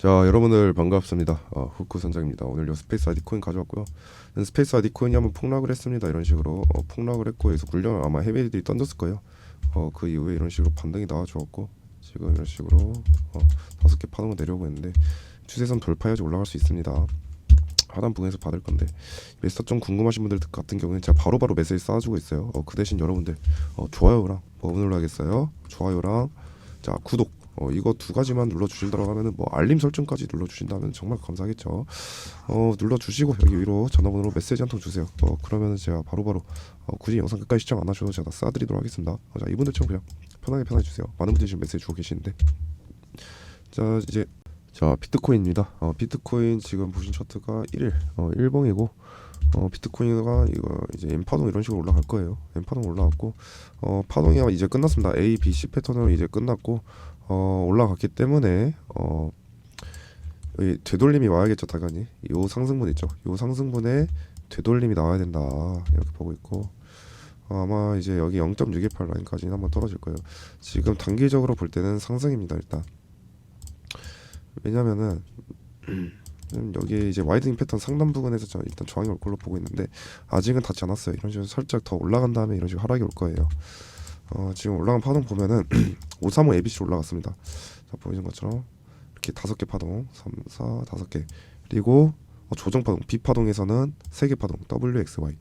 자 여러분들 반갑습니다. 어, 후쿠 선장입니다. 오늘 요 스페이스 아디 코인 가져왔고요. 스페이스 아디 코인이 한번 폭락을 했습니다. 이런 식으로 어, 폭락을 했고 여기서 굴려을 아마 헤비들이 던졌을 거예요. 어, 그 이후에 이런 식으로 반등이 나와주었고 지금 이런 식으로 어, 다섯 개 파동을 내려오고 있는데 추세선 돌파해야지 올라갈 수 있습니다. 하단 부근에서 받을 건데 메스터 좀 궁금하신 분들 같은 경우는 제가 바로바로 메시지 쏴주고 있어요. 어, 그 대신 여러분들 어, 좋아요랑 뭐 눌러야겠어요. 좋아요랑 자 구독 어, 이거 두 가지만 눌러주신다고 하면은 뭐 알림 설정까지 눌러주신다면 정말 감사하겠죠. 어, 눌러주시고 여기 위로 전화번호로 메시지 한 통 주세요. 어, 그러면은 제가 바로바로 어, 굳이 영상 끝까지 시청 안 하셔도 제가 다 쏴드리도록 하겠습니다. 어, 자 이분들처럼 그냥 편하게 편하게 주세요. 많은 분들이 지금 메시지 주고 계시는데 자 이제 자 비트코인입니다. 어, 비트코인 지금 보신 차트가 1일 어, 1봉이고 어, 비트코인가 이거 이제 M 파동 이런 식으로 올라갈 거예요. M 파동 올라갔고 어, 파동이 이제 끝났습니다. A, B, C 패턴으로 이제 끝났고 어, 올라갔기 때문에 어, 이 되돌림이 와야겠죠 당연히. 요 상승분 있죠. 요 상승분에 되돌림이 나와야 된다 이렇게 보고 있고 어, 아마 이제 여기 0.618 라인까지는 한번 떨어질 거예요. 지금 단기적으로 볼 때는 상승입니다 일단. 왜냐면은 음, 여기 이제 와이드닝 패턴 상단 부근에서 저 일단 저항이 올 걸로 보고 있는데 아직은 닿지 않았어요. 이런 식으로 살짝 더 올라간 다음에 이런 식으로 하락이 올 거예요. 어, 지금 올라간 파동 보면은 535 ABC 올라갔습니다. 자 보이는 것처럼 이렇게 다섯 개 파동, 3, 4, 다섯 개 그리고 어, 조정 파동 B 파동에서는 세 개 파동 WXY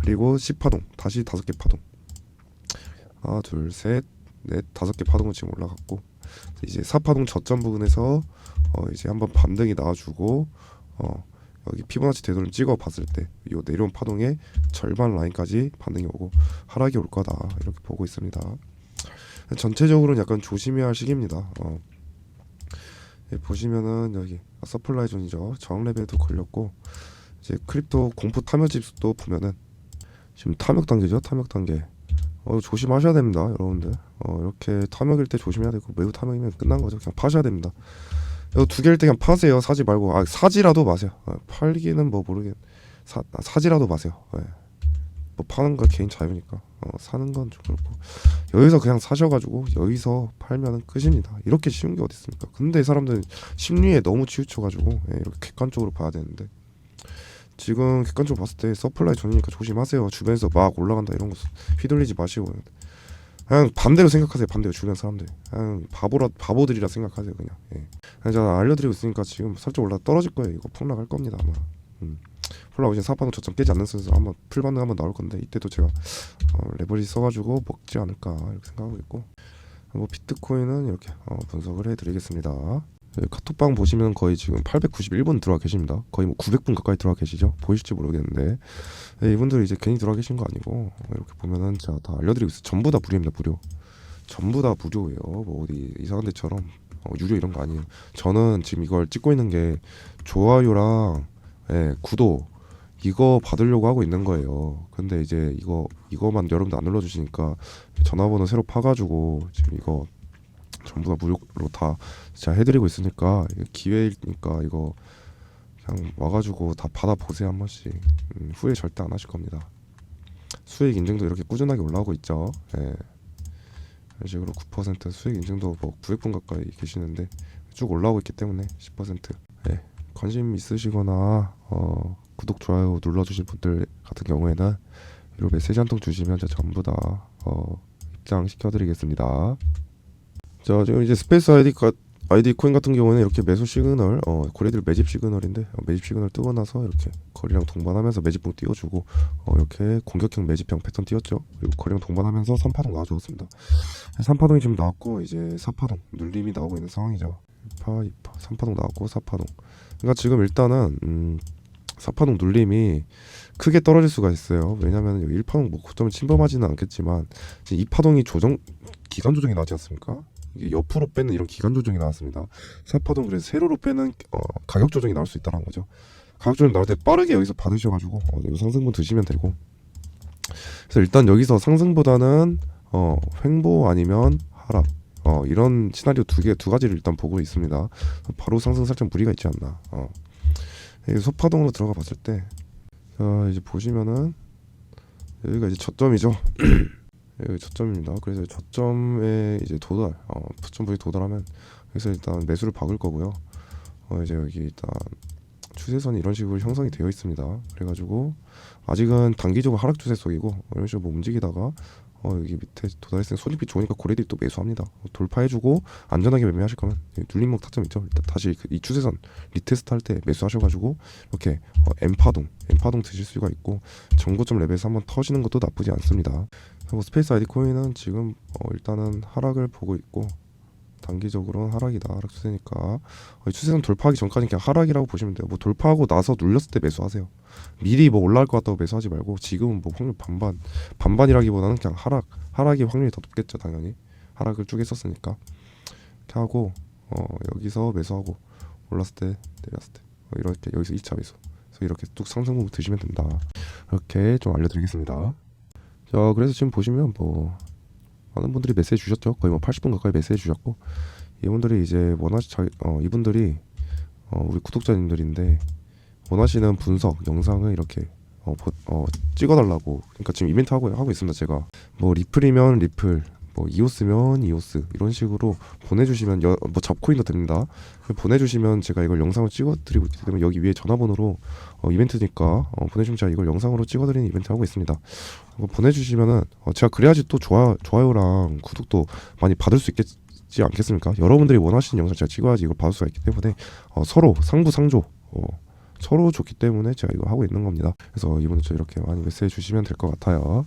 그리고 C 파동 다시 다섯 개 파동 하나 둘 셋 넷 다섯 개 파동은 지금 올라갔고 이제 4파동 저점 부근에서 어 이제 한번 반등이 나와주고 어 여기 피보나치 되돌림 찍어 봤을 때 이 내려온 파동의 절반 라인까지 반등이 오고 하락이 올 거다 이렇게 보고 있습니다. 전체적으로는 약간 조심해야 할 시기입니다. 어. 예, 보시면은 여기 서플라이 존이죠. 저항 레벨도 걸렸고 이제 크립토 공포 탐욕 지수도 보면은 지금 탐욕 단계죠. 탐욕 단계. 어, 조심하셔야 됩니다, 여러분들. 어, 이렇게 탐욕일 때 조심해야 되고 매우 탐욕이면 끝난 거죠. 그냥 파셔야 됩니다. 이거 두 개일 때 그냥 파세요. 사지 말고 아 사지라도 마세요. 어, 팔기는 뭐 모르겠. 사 아, 사지라도 마세요. 예. 뭐 파는 거 개인 자유니까. 어, 사는 건 좀 그렇고 여기서 그냥 사셔가지고 여기서 팔면은 끝입니다. 이렇게 쉬운 게 어디 있습니까? 근데 이 사람들은 심리에 너무 치우쳐가지고 예, 이렇게 객관적으로 봐야 되는데 지금 객관적으로 봤을 때 서플라이 전이니까 조심하세요. 주변에서 막 올라간다 이런 거 휘둘리지 마시고 그냥 반대로 생각하세요. 반대로 주변 사람들 그냥 바보라 바보들이라 생각하세요. 그냥. 예. 그냥 제가 알려드리고 있으니까 지금 살짝 올라 떨어질 거예요. 이거 폭락할 겁니다 아마. 음. 올라오신 사파도 저점 깨지 않는 선에서 한번 풀반등 한번 나올 건데 이때도 제가 어, 레버리 써가지고 먹지 않을까 이렇게 생각하고 있고 뭐 비트코인은 이렇게 어, 분석을 해드리겠습니다. 네, 카톡방 보시면 거의 지금 891분 들어와 계십니다. 거의 뭐 900분 가까이 들어와 계시죠? 보이실지 모르겠는데 네, 이분들 이제 괜히 들어와 계신 거 아니고 이렇게 보면은 제가 다 알려드리고 있어요. 전부 다 무료입니다. 무료. 전부 다 무료예요. 뭐 어디 이상한 데처럼 어, 유료 이런 거 아니에요. 저는 지금 이걸 찍고 있는 게 좋아요랑 예, 구독 이거 받으려고 하고 있는 거예요. 근데 이제 이거 이거만 여러분들 안 눌러주시니까 전화번호 새로 파가지고 지금 이거 전부 다 무료로 다 제가 해드리고 있으니까 기회니까 이거 그냥 와가지고 다 받아보세요 한 번씩 음, 후회 절대 안 하실 겁니다. 수익 인증도 이렇게 꾸준하게 올라오고 있죠. 예. 이런 식으로 9% 수익 인증도 뭐 900분 가까이 계시는데 쭉 올라오고 있기 때문에 10% 예. 관심 있으시거나 어, 구독 좋아요 눌러주신 분들 같은 경우에는 이로 메시지 한 통 주시면 제가 전부 다 어, 입장 시켜드리겠습니다. 자 지금 이제 스페이스 아이디 가, 아이디 코인 같은 경우는 이렇게 매수 시그널 어, 고래들 매집 시그널인데 어, 매집 시그널 뜨고 나서 이렇게 거리랑 동반하면서 매집봉 띄워주고 어, 이렇게 공격형 매집형 패턴 띄웠죠. 그리고 거리랑 동반하면서 3파동 나와주었습니다. 3파동이 지금 나왔고 이제 4파동 눌림이 나오고 있는 상황이죠. 1파, 2파, 3파동 나왔고 4파동. 그러니까 지금 일단은 음, 4파동 눌림이 크게 떨어질 수가 있어요. 왜냐하면 1파동 뭐 고점을 침범하지는 않겠지만 2파동이 조정 기간 조정이 나지 않습니까? 옆으로 빼는 이런 기간 조정이 나왔습니다. 4파동 그래서 세로로 빼는 어, 가격 조정이 나올 수 있다는 거죠. 가격 조정 나올 때 빠르게 여기서 받으셔가지고 어, 이거 상승분 드시면 되고. 그래서 일단 여기서 상승보다는 어, 횡보 아니면 하락. 어, 이런 시나리오 두 개, 두 가지를 일단 보고 있습니다. 바로 상승 살짝 무리가 있지 않나. 어. 이 소파동으로 들어가 봤을 때, 자, 이제 보시면은, 여기가 이제 저점이죠. 여기 저점입니다. 그래서 저점에 이제 도달, 어, 저점 부위 도달하면, 여기서 일단 매수를 박을 거고요. 어 이제 여기 일단 추세선이 이런 식으로 형성이 되어 있습니다. 그래가지고 아직은 단기적으로 하락 추세 속이고 이런 식으로 뭐 움직이다가 어 여기 밑에 도달했을 때 손익비 좋으니까 고래들이 또 매수합니다. 돌파해주고 안전하게 매매하실 거면 이 눌림목 타점 있죠. 일단 다시 그이 추세선 리테스트 할 때 매수하셔가지고 이렇게 어, M 파동, M 파동 드실 수가 있고 정고점 레벨에서 한번 터지는 것도 나쁘지 않습니다. 뭐 스페이스 아이디 코인은 지금 어, 일단은 하락을 보고 있고 단기적으로는 하락이다. 하락 추세니까. 어, 이 추세선 돌파하기 전까지 그냥 하락이라고 보시면 돼요. 뭐 돌파하고 나서 눌렸을 때 매수하세요. 미리 뭐 올라갈 것 같다고 매수하지 말고 지금은 뭐 확률 반반 반반이라기보다는 그냥 하락 하락이 확률이 더 높겠죠 당연히. 하락을 쭉 했었으니까. 이렇게 하고 어 여기서 매수하고 올랐을 때 내렸을 때. 어, 이렇게 여기서 2차 매수. 그래서 이렇게 쭉 상승분 드시면 된다. 이렇게 좀 알려드리겠습니다 자 그래서 지금 보시면 뭐 많은 분들이 메시지 주셨죠. 거의 뭐 80분 가까이 메시지 주셨고 이분들이 이제 원하시 자, 어 이분들이 어 우리 구독자님들인데 원하시는 분석 영상을 이렇게 어, 보- 어 찍어달라고 그러니까 지금 이벤트 하고 하고 있습니다. 제가. 뭐 리플이면 리플 뭐 이오스면 이오스 이런 식으로 보내주시면 여, 뭐 잡코인도 됩니다 보내주시면 제가 이걸 영상을 찍어드리고 있기 때문에 여기 위에 전화번호로 어, 이벤트니까 어, 보내주시면 제가 이걸 영상으로 찍어드리는 이벤트 하고 있습니다 어, 보내주시면은 어, 제가 그래야지 또 좋아 좋아요랑 구독도 많이 받을 수 있겠 지 않겠습니까 여러분들이 원하시는 영상 제가 찍어야지 이걸 받을 수가 있기 때문에 어, 서로 상부 상조 어, 서로 좋기 때문에 제가 이거 하고 있는 겁니다. 그래서 이번에 저 이렇게 많이 메시지 주시면 될 것 같아요.